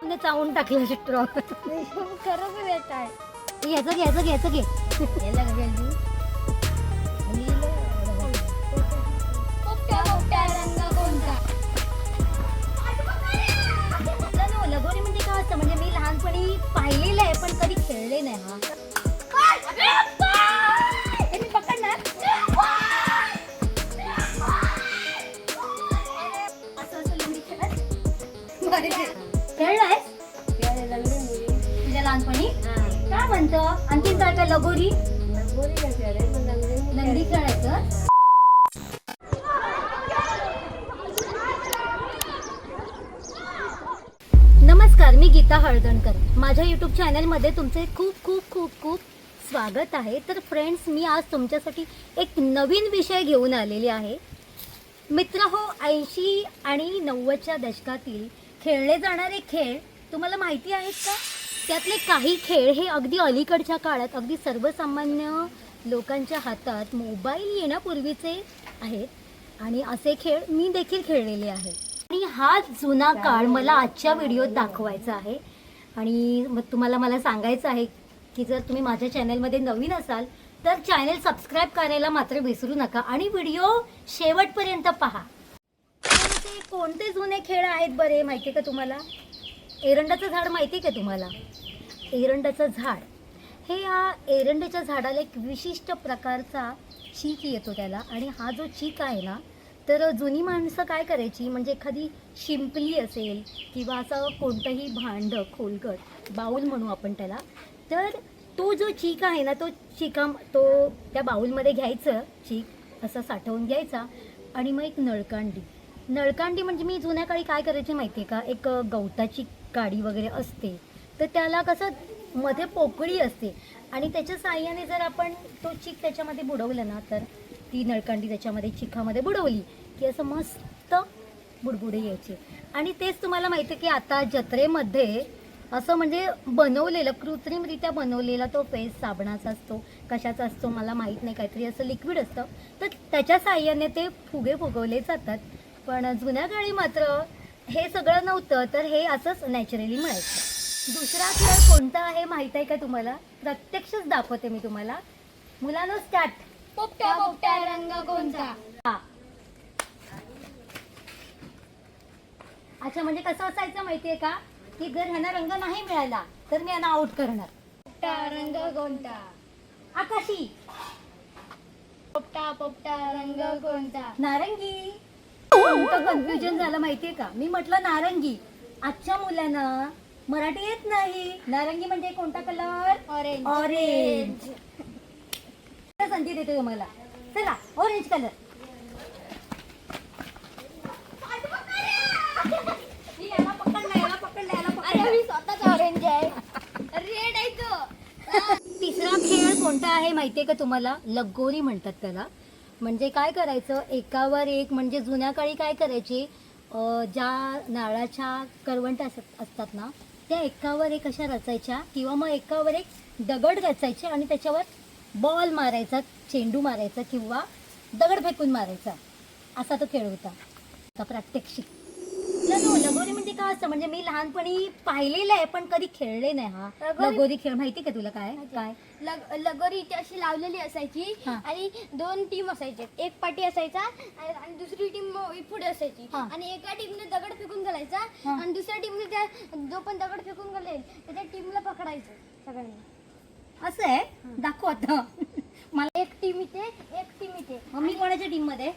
तिने चावून टाकलं स्ट्रॉ खरं येत आहे. घ्यायचं घ्यायचं घ्यायचं घे. याला चलो, लगोरी म्हणजे काय असतं? म्हणजे मी लहानपणी पाहिलेलं आहे पण कधी खेळले नाही. हा. लगोरी? लंगडी खेळायचं. नमस्कार मी गीता हळदणकर. माझ्या यूट्यूब चॅनलमध्ये तुमचे खूप खूप खूप खूप स्वागत आहे. तर फ्रेंड्स मी आज तुमच्यासाठी एक नवीन विषय घेऊन आलेली आहे. मित्र हो ऐंशी आणि नव्वदच्या दशकातील खेळले जाणारे खेळ तुम्हाला माहिती आहेत का? त्यातले काही खेळ हे अगदी अलीकडच्या काळात अगदी सर्वसामान्य लोकांच्या हातात मोबाईल येण्यापूर्वीचे आहेत. आणि असे खेळ मी देखील खेळलेले आहे. आणि हा जुना काळ मला आजच्या व्हिडिओत दाखवायचा आहे. आणि मग तुम्हाला मला सांगायचं आहे की जर तुम्ही माझ्या चॅनलमध्ये नवीन असाल तर चॅनल सबस्क्राईब करायला मात्र विसरू नका आणि व्हिडिओ शेवटपर्यंत पहा. तर ते कोणते जुने खेळ आहेत बरे माहिती का तुम्हाला? एरंडाचं झाड माहिती का तुम्हाला? एरंडाचं झाड. हे या एरंडाच्या झाडाला एक विशिष्ट प्रकारचा चीक येतो त्याला. आणि हा जो चीक आहे ना तर जुनी माणसं काय करायची? म्हणजे एखादी शिंपली असेल किंवा असं कोणतंही भांडं खोलगट बाऊल म्हणू आपण त्याला तर तो जो चीक आहे ना तो चिका तो त्या बाऊलमध्ये घ्यायचं चीक असं साठवून घ्यायचा. आणि मग एक नळकांडी. नळकांडी म्हणजे मी जुन्या काळी काय करायची माहिती आहे का? एक गवताची काडी वगैरे असते. तर त्याला कसं मध्ये पोकळी असते. आणि त्याच्या साह्याने जर आपण तो चिक त्याच्यामध्ये बुडवला ना तर ती नळकांडी त्याच्यामध्ये चिखामध्ये बुडवली की असं मस्त बुडबुडे यायचे. आणि तेच तुम्हाला माहिती आहे की आता जत्रेमध्ये असं म्हणजे बनवलेलं कृत्रिमरित्या बनवलेला तो फेस साबणाचा असतो कशाचा असतो मला माहीत नाही काहीतरी असं लिक्विड असतं. तर त्याच्या साह्याने ते फुगे फुगवले जातात. पण जुन्या काळी मात्र हे सगळं नव्हतं तर हे असंच नॅचरली मिळायचं. दुसरा खेळ कोणता आहे माहीत आहे का तुम्हाला? प्रत्यक्षच दाखवते मी तुम्हाला. मुलांनो स्टार्ट पोपट्या पोपट्या रंग कोणता हा. अच्छा म्हणजे कसं असायचं माहितीये का? की जर ह्यांना रंग नाही मिळाला तर मी यांना आउट करणार. पोपटा रंग कोणता आकाशी. पोपटा पोपटा रंग कोणता नारंगी. कोणतं कन्फ्युजन झालं माहितीये का? मी म्हटलं नारंगी. आजच्या मुलांना मराठी येत नाही. नारंगी म्हणजे कोणता कलर ऑरेंज ऑरेंज संधी देते तुम्हाला. चला ऑरेंज कलर तिसरा खेळ कोणता आहे माहितीये का तुम्हाला? लगोरी म्हणतात त्याला. म्हणजे काय करायचं? एकावर एक म्हणजे जुन्या काळी काय करायचे? ज्या नारळाच्या करवंट असत असतात ना त्या एकावर एक अशा रचायच्या किंवा मग एकावर एक दगड रचायचे आणि त्याच्यावर बॉल मारायचा चेंडू मारायचा किंवा दगड फेकून मारायचा. असा तो खेळ होता. आता प्रात्यक्षिक. म्हणजे काय असतं म्हणजे मी लहानपणी पाहिलेलं आहे पण कधी खेळले नाही हा. लगोरी- लगोरी खेळ माहिती का तुला काय? काय? लग लगोरी इथे अशी लावलेली असायची हा. आणि दोन टीम असायचे. एक पाठी असायचा आणि आणि दुसरी टीम पुढे असायची. हा. आणि एका टीमने दगड फेकून घालायचा हा. आणि दुसऱ्या टीमने त्या जो पण दगड फेकून घालेल त्या टीमला पकडायचं सगळ्यांनी. असं आहे? दाखव आता. मला एक टीम इथे एक टीम इथे. मग मी कोणाच्या टीममध्ये?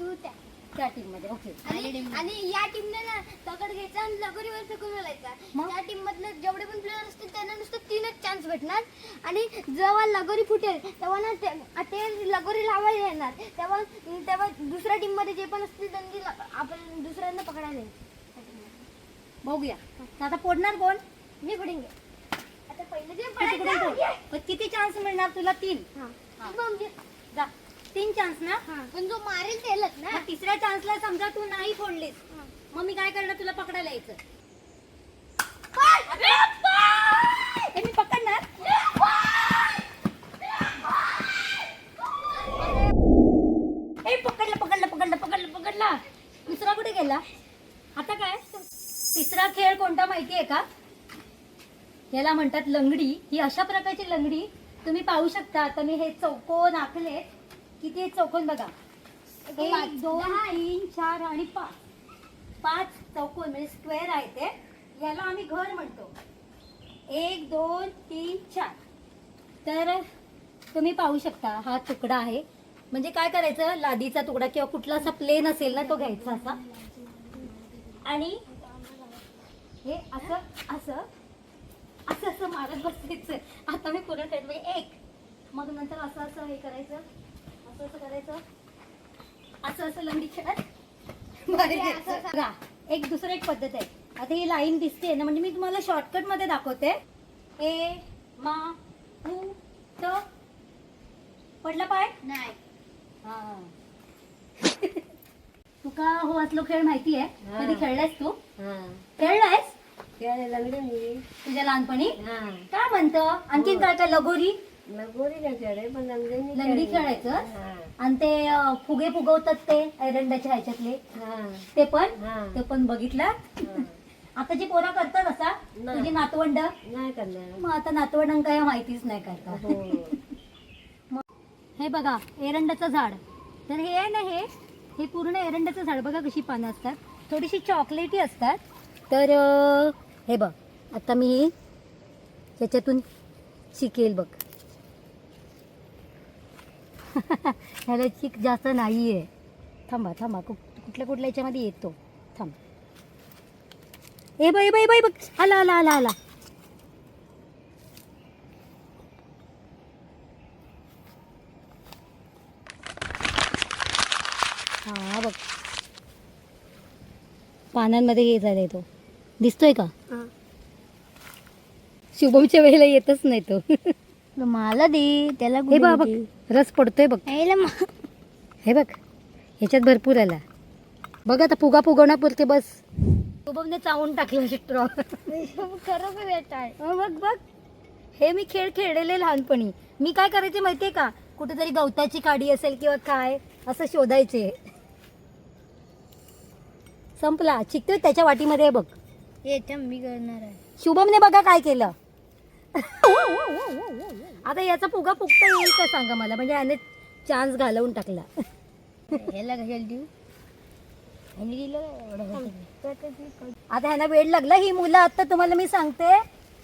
तू त्या त्या टीममध्ये ओके आणि आणि या टीमने ना दगड घ्यायचा आणि लगोरीवर फेकून घालायचा. मग? त्या टीम मधले जेवढे पण प्लेअर असतील त्यांना नुसतं तीनच चान्स भेटणार. आणि जेव्हा लगोरी फुटेल तेव्हा ना ते- ते लगोरी लावायला येणार. तेव्हा तेव्हा दुसऱ्या टीममध्ये जे पण असतील त्यांनी ल- आपण दुसऱ्यांना पकडायला यायचं. बघूया. तर आता पोडणार कोण? मी पुढीन घे आता पहिले जे किती? मग चान्स मिळणार तुला? तीन. हा. हा. बघ घे. जा. तीन चान्स ना. पण जो मारेल त्यालाच ना? मग तिसऱ्या चान्सला समजा तू नाही फोडलीस. मग मी काय करणार? तुला पकडायला यायचं! हे मी पकडणार? ए पकडला पकडला पकडला पकडला पकडला. दुसरा कुठे गेला? आता काय? तिसरा खेळ कोणता माहिती आहे का? याला म्हणतात लंगडी. ही अशा प्रकारची लंगडी तुम्ही पाहू शकता. आता मी हे चौकोन आखले किती आहेत चौकोन बघा. एक दोन तीन चार आणि पाच. पाच चौकोन म्हणजे स्क्वेअर आहे ते. याला आम्ही घर म्हणतो. एक दोन तीन चार. तर तुम्ही पाहू शकता हा तुकडा आहे. म्हणजे काय करायचं? लादीचा तुकडा किंवा कुठला असा प्लेन असेल ना तो घ्यायचा असा. आणि हे असं असं असं असं मारत बसायचं. आता मी पुढे करते एक. मग नंतर असं असं हे करायचं. असं असं करायचं असं असं. लंगडी खेळत एक दुसरं एक पद्धत आहे. आता ही लाईन दिसते ना म्हणजे मी तुम्हाला शॉर्टकटमध्ये दाखवते. ए मा उ त. पडला पाय? नाही. हा. तुका हो असलो खेळ माहिती आहे. कधी खेळलायस तू? हा. खेळलायस? खेळायला लागले मी. तुझ्या लहानपणी? हा. काय म्हणतं? आणखीन काय काय लगोरी? लगोरी काय खेळे पण लंगडी लंगडी खेळायचं. हा. आणि ते अं, फुगे फुगवतात ते एरंडाच्या ह्याच्यातले. हा. ते पण हा. ते पण बघितलं. हा. आता जी पोरं करतात असा नाही. तुझी नातवंड? नाही करणार. मग आता नातवंडांना काय माहितीच नाही करतात हो. हे बघा एरंडाचं झाड. तर हे आहे ना हे हे पूर्ण एरंडाचं झाड. बघा कशी पानं असतात. थोडीशी चॉकलेटी असतात. तर अं, हे बघ. आता मी ह्याच्यातून शिकेल बघ. ह्याला चिक जास्त नाही आहे थांबा थांबा. कु कुठल्या कुठल्या याच्यामध्ये येतो? थांब. ए बाई बाई बाई बघ. आला आला आला आला. हा बघ. पानांमध्ये हे झालंय तो. दिसतोय का? शुभमच्या वेळेला येतच नाही तो. मला दे त्याला हे बघ बघ रस पडतोय बघ. हे बघ ह्याच्यात भरपूर आला. बघ आता फुगा फुगवण्यापुरते बस. शुभमने चावून टाकलं स्ट्रॉ खरं बघ बघ. हे मी खेळ खेळलेले लहानपणी. मी काय करायचे माहितीये का? कुठेतरी गवताची काडी असेल किंवा काय असं शोधायचे. संपला. चिकतोय त्याच्या वाटीमध्ये आहे बघ. हे मी करणार आहे. शुभमने बघा काय केलं. आता याचा फुगा फुगता येईल का सांगा मला? म्हणजे याने चान्स घालवून टाकला. ह्याला कशाला देऊ. ह्याने दिलं आता ह्यांना वेळ लागला ही मुलं आता तुम्हाला मी सांगते.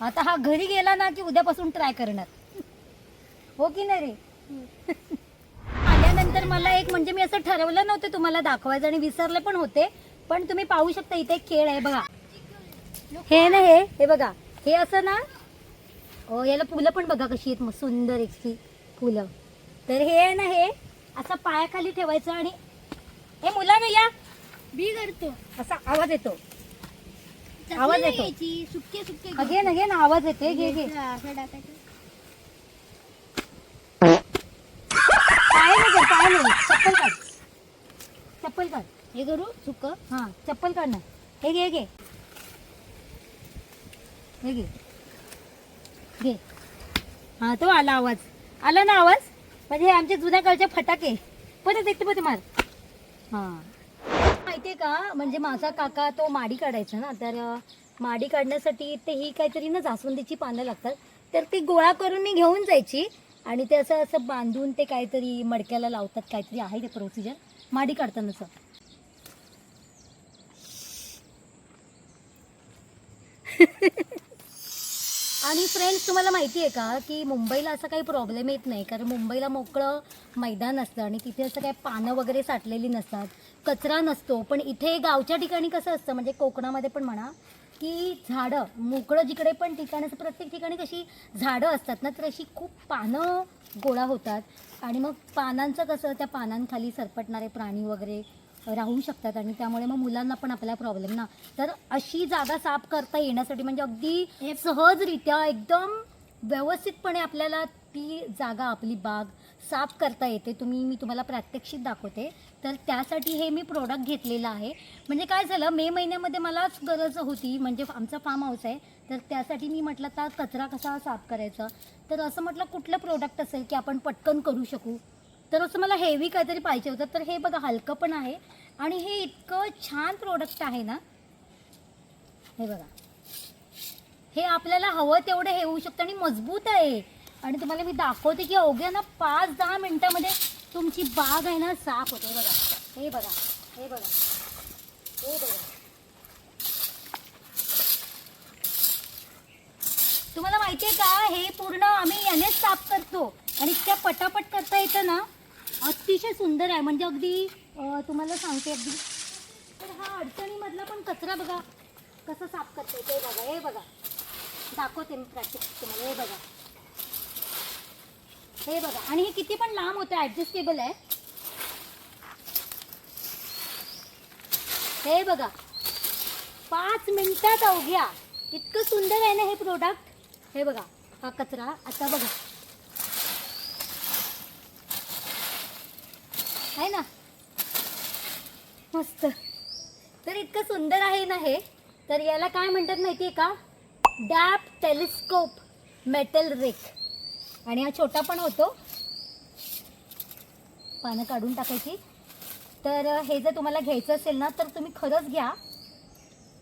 आता हा घरी गेला ना की उद्यापासून ट्राय करणार. हो की नाही रे? आल्यानंतर मला एक म्हणजे मी असं ठरवलं नव्हतं तुम्हाला दाखवायचं आणि विसरले पण होते. पण तुम्ही पाहू शकता इथे एक खेळ आहे बघा. हे ना हे हे बघा. हे असं ना याला फुलं पण बघा कशी आहेत मस्त सुंदर एकशी फुलं. तर हे आहे ना हे असं पायाखाली ठेवायचं आणि हे मुलांना या. बी करतो. असा आवाज येतो. आवाज येतो. सुके सुके घे ना घे ना आवाज येते घे घे. असं टाकायचं पाय नाही कर, पाय नाही चप्पल काढ. चप्पल काढ. हे करू? सुक? हा चप्पल काढ ना. हे घे घे. हे घे. घे. हा तो आला आवाज. आला ना आवाज? म्हणजे आमच्या आमचे जुन्या काळचे फटाके. परत एक पण मार. हा. माहितीये का? म्हणजे माझा काका तो माडी काढायचा ना तर माडी काढण्यासाठी ते ही काहीतरी ना जास्वंदीची पानं लागतात. तर ती गोळा करून मी घेऊन जायची आणि ते असं असं बांधून ते काहीतरी मडक्याला लावतात काहीतरी आहे ते प्रोसिजर माडी काढतानाच. आणि फ्रेंड्स तुम्हाला माहिती आहे का की मुंबईला असा काही प्रॉब्लेम येत नाही. कारण मुंबईला मोकळं मैदान असतं आणि तिथे असं काही पानं वगैरे साठलेली नसतात. कचरा नसतो. पण इथे गावच्या ठिकाणी कसं असतं म्हणजे कोकणामध्ये पण म्हणा की झाडं मोकळं जिकडे पण ठिकाण असं प्रत्येक ठिकाणी कशी झाडं असतात ना तर अशी खूप पानं गोळा होतात. आणि मग पानांचं कसं त्या पानांखाली सरपटणारे प्राणी वगैरे राहू शकतात आणि त्यामुळे मग मुलांना पण आपल्याला प्रॉब्लेम ना. तर अशी जागा साफ करता येण्यासाठी म्हणजे अगदी सहजरित्या एकदम व्यवस्थितपणे आपल्याला ती जागा आपली बाग साफ करता येते. तुम्ही मी तुम्हाला प्रात्यक्षिक दाखवते. तर त्यासाठी हे मी प्रोडक्ट घेतलेलं आहे. म्हणजे काय झालं मे महिन्यामध्ये मलाच गरज होती म्हणजे आमचा फार्म हाऊस आहे. तर त्यासाठी मी म्हटलं तर कचरा कसा साफ करायचा? तर असं म्हटलं कुठलं प्रोडक्ट असेल की आपण पटकन करू शकू? तर असं मला हेवी काहीतरी पाहिजे होतं. तर हे बघा हलकं पण आहे. आणि हे इतकं छान प्रोडक्ट आहे ना. हे बघा. हे आपल्याला हवं तेवढं हे होऊ शकतं आणि मजबूत आहे. आणि तुम्हाला मी दाखवते की अवघ्या ना पाच दहा मिनटामध्ये तुमची बाग आहे ना साफ होते. हे बघा. हे बघा. हे बघा. हे बघा. तुम्हाला माहिती आहे का? हे पूर्ण आम्ही यानेच साफ करतो. आणि इतक्या पटापट करता येतं ना अतिशय सुंदर आहे. म्हणजे अगदी तुम्हाला सांगते अगदी. तर हा अडचणीमधला पण कचरा बघा. कसं साफ करते ते बघा हे बघा. दाखवते मी प्रॅक्टिस तुम्हाला हे बघा. हे बघा. आणि हे किती पण लांब होतं ॲडजस्टेबल आहे. हे बघा. पाच मिनिटात अवघ्या. इतकं सुंदर आहे ना हे प्रोडक्ट हे बघा हा कचरा. आता बघा. आहे ना? मस्त. तर इतकं सुंदर आहे ना हे? तर याला काय म्हणतात माहिती आहे का? डॅप टेलिस्कोप मेटल रेक. आणि हा छोटा पण होतो. पानं काढून टाकायची. तर हे जर तुम्हाला घ्यायचं असेल ना तर तुम्ही खरंच घ्या.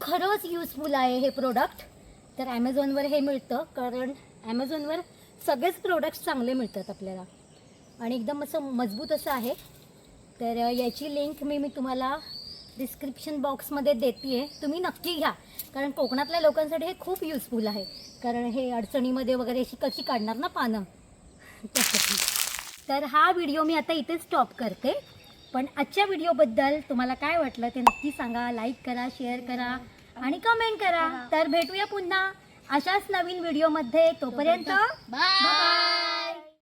खरंच युजफुल आहे हे प्रोडक्ट तर ॲमेझॉनवर हे मिळतं कारण ॲमेझॉनवर सगळेच प्रोडक्ट्स चांगले मिळतात आपल्याला. आणि एकदम असं मजबूत असं आहे. तर याची लिंक मी मी तुम्हाला डिस्क्रिप्शन बॉक्समध्ये देते आहे तुम्ही नक्की घ्या. कारण कोकणातल्या लोकांसाठी हे खूप युजफुल आहे. कारण हे अडचणीमध्ये वगैरे अशी कशी काढणार ना पानं? त्यासाठी तर हा व्हिडिओ मी आता इथे स्टॉप करते. पण आजच्या व्हिडिओबद्दल तुम्हाला काय वाटलं ते नक्की सांगा. लाईक करा शेअर करा आणि कमेंट करा. तर भेटूया पुन्हा अशाच नवीन व्हिडिओमध्ये तोपर्यंत बाय